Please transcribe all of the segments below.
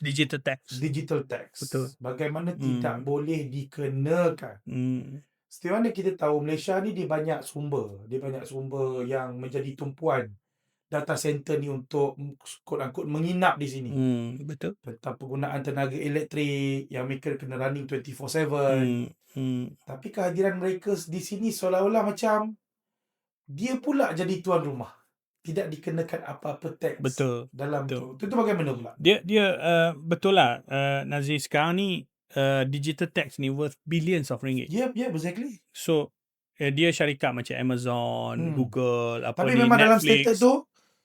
digital tax. digital tax. Betul. Bagaimana Hmm. tidak boleh dikenakan. Hmm. Setiap mana kita tahu Malaysia ni dia banyak sumber. Dia banyak sumber yang menjadi tumpuan data center ni untuk quote unquote menginap di sini. Hmm. Betul. Tentang penggunaan tenaga elektrik yang mereka kena running 24/7. Hmm. Hmm. Tapi kehadiran mereka di sini seolah-olah macam dia pula jadi tuan rumah. Tidak dikenakan apa-apa tax Betul. dalam betul. tu. Itu, tu bagaimana pula? Dia dia uh, betul lah uh, Nazir sekarang ni uh, digital tax ni worth billions of ringgit. Yep, yep, exactly. So uh, dia syarikat macam Amazon, Hmm. Google, apa Tapi ni memang dalam Netflix. status tu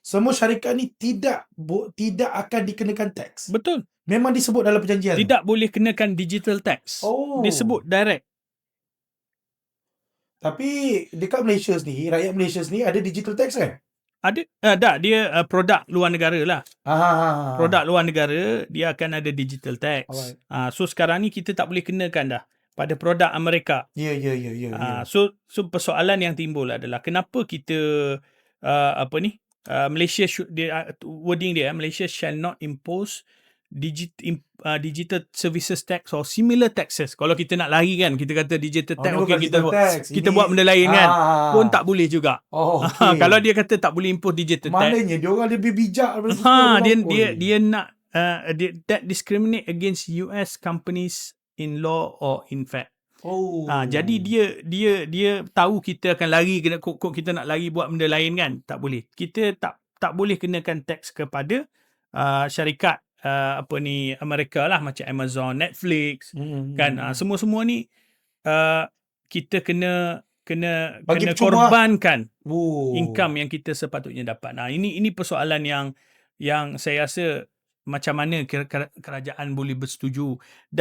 semua syarikat ni tidak bo, tidak akan dikenakan tax. Betul. Memang disebut dalam perjanjian. Tidak boleh kenakan digital tax. Oh. Dia sebut direct. Tapi dekat Malaysia sendiri, rakyat Malaysia sendiri ada digital tax kan? Ada uh, tak dia uh, produk luar negara lah. Ah. Produk luar negara dia akan ada digital tax. Alright. Ah so sekarang ni kita tak boleh kenakan dah pada produk Amerika. Ya, ya, ya, ya. ya. Ah so so persoalan yang timbul adalah kenapa kita uh, apa ni? Uh, Malaysia should dia uh, wording dia Malaysia shall not impose digit, uh, digital services tax or similar taxes. Kalau kita nak lari kan kita kata digital Oh, tax okey bukan kita buat tax. kita Ini- buat benda lain kan. Ah. Pun tak boleh juga. Oh, okay. Kalau dia kata tak boleh impose digital tax. Maknanya dia orang lebih bijak daripada. Ha, dia Oi. dia dia nak uh, dia, that discriminate against US companies in law or in fact. Oh. Ha, jadi dia dia dia tahu kita akan lari kena kok, kok kita nak lari buat benda lain kan? Tak boleh. Kita tak tak boleh kenakan tax kepada uh, syarikat uh, apa ni Amerika lah macam Amazon, Netflix Hmm. kan. Uh, semua-semua ni uh, kita kena kena Bagi kena percuma. korbankan oh. income yang kita sepatutnya dapat. Nah, ini ini persoalan yang yang saya rasa macam mana kera- kera- kerajaan boleh bersetuju